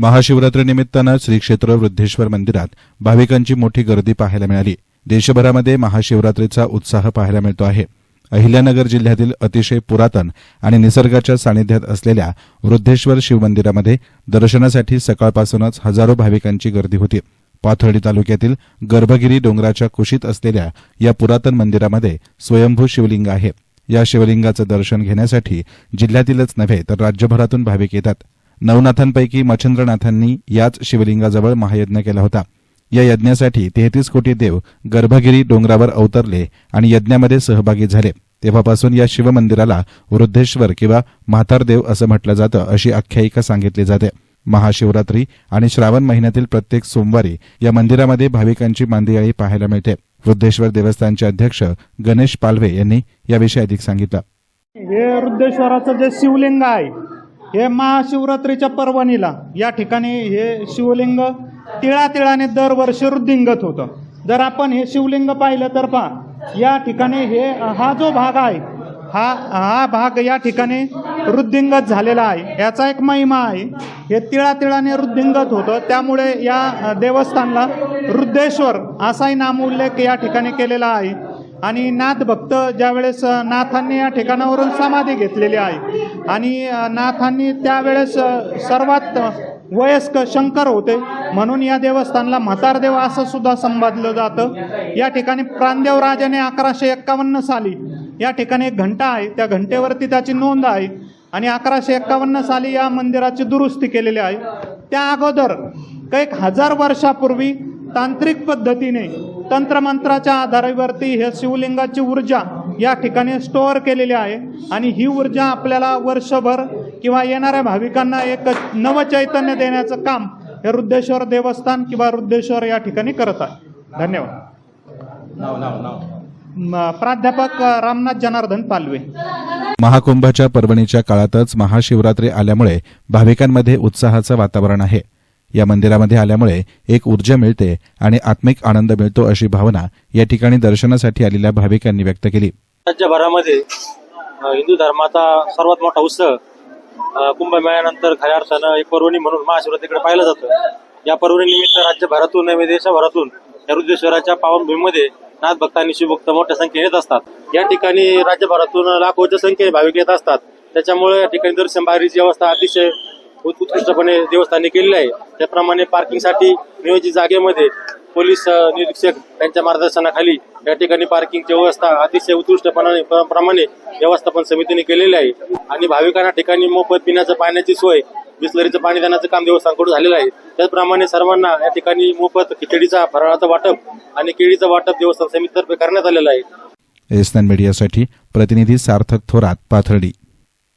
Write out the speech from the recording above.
महाशिवरात्रीनिमित्तानं श्री क्षेत्र वृद्धेश्वर मंदिरात भाविकांची मोठी गर्दी पाहायला मिळाली. देशभरामध्ये महाशिवरात्रीचा उत्साह पाहायला मिळतो आहे. अहिल्यानगर जिल्ह्यातील अतिशय पुरातन आणि निसर्गाच्या सानिध्यात असलेल्या वृद्धेश्वर शिवमंदिरामध्ये दर्शनासाठी सकाळपासूनच हजारो भाविकांची गर्दी होती. पाथर्डी तालुक्यातील गर्भगिरी डोंगराच्या कुशीत असलेल्या या पुरातन मंदिरामध्ये स्वयंभू शिवलिंग आहे. या शिवलिंगाचं दर्शन घेण्यासाठी जिल्ह्यातीलच नव्हे तर राज्यभरातून भाविक येतात. नवनाथांपैकी मच्छिंद्रनाथांनी याच शिवलिंगाजवळ महायज्ञ केला होता. या यज्ञासाठी तेहतीस कोटी देव गर्भगिरी डोंगरावर अवतरले आणि यज्ञामध्ये सहभागी झाले. तेव्हापासून या शिवमंदिराला वृद्धेश्वर किंवा म्हातारदेव असं म्हटलं जातं अशी आख्यायिका सांगितली जाते. महाशिवरात्री आणि श्रावण महिन्यातील प्रत्येक सोमवारी या मंदिरामध्ये भाविकांची मांदियाळी पाहायला मिळते. वृद्धेश्वर देवस्थानचे अध्यक्ष गणेश पालवे यांनी याविषयी अधिक सांगितलं. हे वृद्धेश्वराचं जे शिवलिंग आहे हे महाशिवरात्रीच्या पर्वणीला या ठिकाणी हे शिवलिंग तिळातिळाने दरवर्षी वृद्धिंगत होतं. जर आपण हे शिवलिंग पाहिलं तर पहा या ठिकाणी हे हा जो भाग आहे हा हा भाग या ठिकाणी वृद्धिंगत झालेला आहे. याचा एक महिमा आहे. हे तिळातिळाने वृद्धिंगत होतं. त्यामुळे या देवस्थानला रुद्धेश्वर असाही नामोल्लेख या ठिकाणी केलेला आहे. आणि नाथ भक्त ज्यावेळेस नाथांनी या ठिकाणावरून समाधी घेतलेली आहे आणि नाथांनी त्यावेळेस सर्वात वयस्क शंकर होते. म्हणून या देवस्थानला म्हातारदेव असं सुद्धा संबोधलं जातं. या ठिकाणी प्राणदेव राजाने अकराशे एक्कावन्न साली या ठिकाणी एक घंटा आहे. त्या घंटेवरती त्याची नोंद आहे. आणि अकराशे एक्कावन्न साली या मंदिराची दुरुस्ती केलेली आहे. त्या अगोदर एक हजार वर्षापूर्वी तांत्रिक पद्धतीने तंत्रमंत्राच्या आधारावरती हे शिवलिंगाची ऊर्जा या ठिकाणी स्टोअर केलेली आहे. आणि ही ऊर्जा आपल्याला वर्षभर किंवा येणाऱ्या भाविकांना एक नवचैतन्य देण्याचं काम हे रुद्रेश्वर देवस्थान किंवा रुद्रेश्वर या ठिकाणी करत आहे. धन्यवाद. प्राध्यापक रामनाथ जनार्दन पालवे. महाकुंभाच्या पर्वणीच्या काळातच महाशिवरात्री आल्यामुळे भाविकांमध्ये उत्साहाचं वातावरण आहे. या मंदिरामध्ये आल्यामुळे एक ऊर्जा मिळते आणि आत्मिक आनंद मिळतो अशी भावना या ठिकाणी दर्शनासाठी आलेल्या भाविकांनी व्यक्त केली. राज्यभरामध्ये हिंदू धर्माचा सर्वात मोठा उत्सव कुंभमेळ्यानंतर खऱ्या अर्थानं एक पर्वणी म्हणून महाशिवरात्रीकडे पाहिलं जातं. या पर्वणीनिमित्त राज्यभरातून नव्हे देशभरातून या रुद्रेश्वराच्या पावनभूमीमध्ये नाथ भक्त शिवभक्त मोठ्या संख्येने येत असतात. या ठिकाणी राज्यभरातून लाखोच्या संख्येने भाविक येत असतात. त्याच्यामुळे या ठिकाणी दर्शन बाहेरची व्यवस्था अतिशय उत्कृष्टपणे देवस्थानी केलेले आहे. त्याप्रमाणे पार्किंगसाठी नियोजित जागेमध्ये पोलीस निरीक्षक यांच्या मार्गदर्शनाखाली या ठिकाणी पार्किंगची व्यवस्था अतिशय उत्कृष्टपणाने प्रमाणे व्यवस्थापन समितीने केलेली आहे. आणि भाविकांना ठिकाणी मोफत पिण्याचं पाण्याची सोय बिस्लरीचं पाणी देण्याचं काम देवस्थानकडून झालेलं आहे. त्याचप्रमाणे सर्वांना या ठिकाणी मोफत खिचडीचा फराळाचं वाटप आणि केळीचं वाटप देवस्थान समितीतर्फे करण्यात आलेलं आहे. एसनान मीडियासाठी प्रतिनिधी सार्थक थोरात पाथर्डी.